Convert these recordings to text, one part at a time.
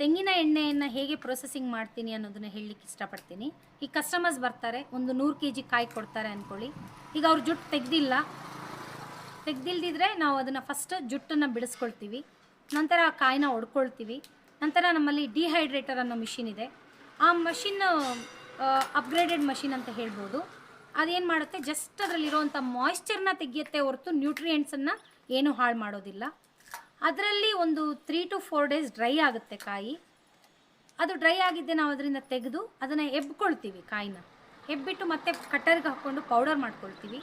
ತೆಂಗಿನ ಎಣ್ಣೆಯನ್ನು ಹೇಗೆ ಪ್ರೊಸೆಸಿಂಗ್ ಮಾಡ್ತೀನಿ ಅನ್ನೋದನ್ನ ಹೇಳಲಿಕ್ಕೆ ಇಷ್ಟಪಡ್ತೀನಿ. ಈ ಕಸ್ಟಮರ್ಸ್ ಬರ್ತಾರೆ, ಒಂದು ನೂರು ಕೆ ಜಿ ಕಾಯಿ ಕೊಡ್ತಾರೆ ಅಂದ್ಕೊಳ್ಳಿ ಈಗ ಅವ್ರು ಜುಟ್ಟು ತೆಗ್ದಿಲ್ಲ. ತೆಗ್ದಿಲ್ದಿದ್ರೆ ನಾವು ಅದನ್ನು ಫಸ್ಟ್ ಜುಟ್ಟನ್ನು ಬಿಡಿಸ್ಕೊಳ್ತೀವಿ. ನಂತರ ಆ ಕಾಯಿನ ಒಡ್ಕೊಳ್ತೀವಿ. ನಂತರ ನಮ್ಮಲ್ಲಿ ಡಿಹೈಡ್ರೇಟರ್ ಅನ್ನೋ ಮಿಷಿನ್ ಇದೆ. ಆ ಮಷಿನ್ ಅಪ್ಗ್ರೇಡೆಡ್ ಮಷಿನ್ ಅಂತ ಹೇಳ್ಬೋದು. ಅದೇನು ಮಾಡುತ್ತೆ? ಜಸ್ಟ್ ಅದರಲ್ಲಿರೋವಂಥ ಮಾಯ್ಶ್ಚರ್ನ ತೆಗೆಯುತ್ತೆ ಹೊರತು ನ್ಯೂಟ್ರಿಯೆಂಟ್ಸನ್ನು ಏನೂ ಹಾಳು ಮಾಡೋದಿಲ್ಲ. ಅದರಲ್ಲಿ ಒಂದು three two four days dry ಆಗುತ್ತೆ ಕಾಯಿ. ಅದು ಡ್ರೈ ಆಗಿದ್ದೆ ನಾವು ಅದರಿಂದ ತೆಗೆದು ಅದನ್ನು ಎಬ್ಕೊಳ್ತೀವಿ ಕಾಯಿನ. ಎಬ್ಬಿಟ್ಟು ಮತ್ತೆ ಕಟ್ಟರ್ಗೆ ಹಾಕ್ಕೊಂಡು ಪೌಡರ್ ಮಾಡ್ಕೊಳ್ತೀವಿ.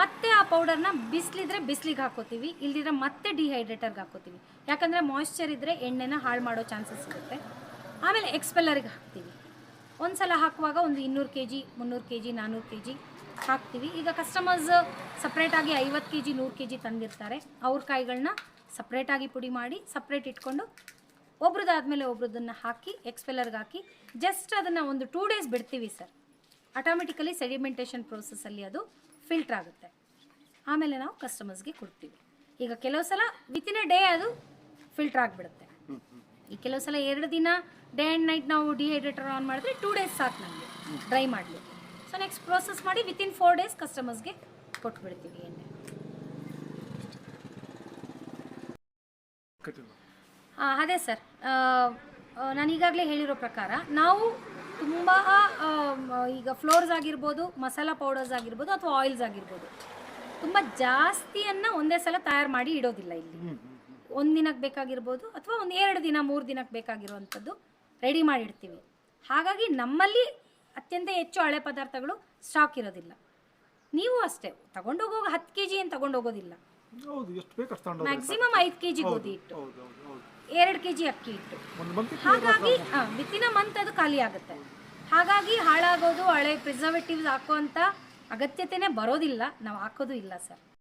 ಮತ್ತೆ ಆ ಪೌಡರ್ನ ಬಿಸಿಲಿದ್ರೆ ಬಿಸಿಲಿಗೆ ಹಾಕೋತೀವಿ ಇಲ್ಲದಿದ್ರೆ ಮತ್ತೆ ಡಿಹೈಡ್ರೇಟರ್ಗೆ ಹಾಕೋತೀವಿ. ಯಾಕಂದರೆ ಮಾಯ್ಶ್ಚರ್ ಇದ್ದರೆ ಎಣ್ಣೆನ ಹಾಳು ಮಾಡೋ ಚಾನ್ಸಸ್ ಇರುತ್ತೆ. ಆಮೇಲೆ ಎಕ್ಸ್ಪೆಲ್ಲರಿಗೆ ಹಾಕ್ತೀವಿ. ಒಂದು ಸಲ ಹಾಕುವಾಗ ಒಂದು ಇನ್ನೂರು ಕೆ ಜಿ ಮುನ್ನೂರು ಕೆ ಜಿ ನಾನ್ನೂರು ಕೆ ಜಿ ಹಾಕ್ತೀವಿ. ಈಗ ಕಸ್ಟಮರ್ಸ್ ಸಪ್ರೇಟಾಗಿ ಐವತ್ತು ಕೆ ಜಿ ನೂರು ಕೆ ಜಿ ತಂದಿರ್ತಾರೆ. ಅವ್ರ ಕಾಯಿಗಳನ್ನ ಸಪ್ರೇಟಾಗಿ ಪುಡಿ ಮಾಡಿ ಸಪ್ರೇಟ್ ಇಟ್ಕೊಂಡು ಒಬ್ರದ್ದಾದಮೇಲೆ ಒಬ್ರದನ್ನು ಹಾಕಿ ಎಕ್ಸ್ಪೆಲ್ಲರ್ಗೆ ಹಾಕಿ ಜಸ್ಟ್ ಅದನ್ನು ಒಂದು ಟೂ ಡೇಸ್ ಬಿಡ್ತೀವಿ ಸರ್ ಆಟೋಮೆಟಿಕಲಿ ಸೆಡಿಮೆಂಟೇಷನ್ ಪ್ರೋಸೆಸ್ಸಲ್ಲಿ ಅದು ಫಿಲ್ಟ್ರ್ ಆಗುತ್ತೆ. ಆಮೇಲೆ ನಾವು ಕಸ್ಟಮರ್ಸ್ಗೆ ಕೊಡ್ತೀವಿ. ಈಗ ಕೆಲವು ಸಲ ವಿತಿನ್ ಎ ಡೇ ಅದು ಫಿಲ್ಟ್ರ್ ಆಗಿಬಿಡುತ್ತೆ. ಈ ಕೆಲವು ಸಲ ಎರಡು ದಿನ ಡೇ ಆ್ಯಂಡ್ ನೈಟ್ ನಾವು ಡಿಹೈಡ್ರೇಟರ್ ಆನ್ ಮಾಡಿದ್ರೆ ಟೂ ಡೇಸ್ ಸಾಕು ನಮಗೆ ಡ್ರೈ ಮಾಡಲಿಕ್ಕೆ. ಸೊ ನೆಕ್ಸ್ಟ್ ಪ್ರೋಸೆಸ್ ಮಾಡಿ ವಿತಿನ್ ಫೋರ್ ಡೇಸ್ ಕಸ್ಟಮರ್ಸ್ಗೆ ಕೊಟ್ಬಿಡ್ತೀವಿ ಎಣ್ಣೆ ಅದೇ ಸರ್. ನಾನು ಈಗಾಗಲೇ ಹೇಳಿರೋ ಪ್ರಕಾರ ನಾವು ತುಂಬ ಈಗ ಫ್ಲೋರ್ಸ್ ಆಗಿರ್ಬೋದು ಮಸಾಲ ಪೌಡರ್ಸ್ ಆಗಿರ್ಬೋದು ಅಥವಾ ಆಯಿಲ್ಸ್ ಆಗಿರ್ಬೋದು ತುಂಬ ಜಾಸ್ತಿಯನ್ನು ಒಂದೇ ಸಲ ತಯಾರು ಮಾಡಿ ಇಡೋದಿಲ್ಲ ಇಲ್ಲಿ. ಒಂದು ದಿನಕ್ಕೆ ಬೇಕಾಗಿರ್ಬೋದು ಅಥವಾ ಒಂದು ಎರಡು ದಿನ ಮೂರು ದಿನಕ್ಕೆ ಬೇಕಾಗಿರುವಂಥದ್ದು ರೆಡಿ ಮಾಡಿ ಇಡ್ತೀವಿ. ಹಾಗಾಗಿ ನಮ್ಮಲ್ಲಿ ಅತ್ಯಂತ ಹೆಚ್ಚು ಹಳೆ ಪದಾರ್ಥಗಳು ಸ್ಟಾಕ್ ಇರೋದಿಲ್ಲ. ನೀವು ಅಷ್ಟೇ ತಗೊಂಡೋಗುವಾಗ ಹತ್ತು ಕೆ ಜಿ ಏನು ತಗೊಂಡೋಗೋದಿಲ್ಲ ಹೌದು ಎಷ್ಟು ಬೇಕು ಅಷ್ಟು ತಗೊಂಡು ಮ್ಯಾಕ್ಸಿಮಮ್ ಐದು ಕೆ ಜಿ ಗೋಧಿ ಇಟ್ಟು. ಹೌದು ಹೌದು ಹೌದು. ಎರಡು ಕೆ ಜಿ ಅಕ್ಕಿ ಇಟ್ಟು. ಒಂದು ಮಂತ್ ಹಾಗಾಗಿ ವಿತಿನ್ ಅ ಮಂತ್ ಅದು ಖಾಲಿ ಆಗುತ್ತೆ. ಹಾಗಾಗಿ ಹಾಳಾಗೋದು ಹಳೆ ಪ್ರಿಸರ್ವೇಟಿವ್ಸ್ ಹಾಕುವಂಥ ಅಗತ್ಯತೆನೇ ಬರೋದಿಲ್ಲ. ನಾವು ಹಾಕೋದು ಇಲ್ಲ ಸರ್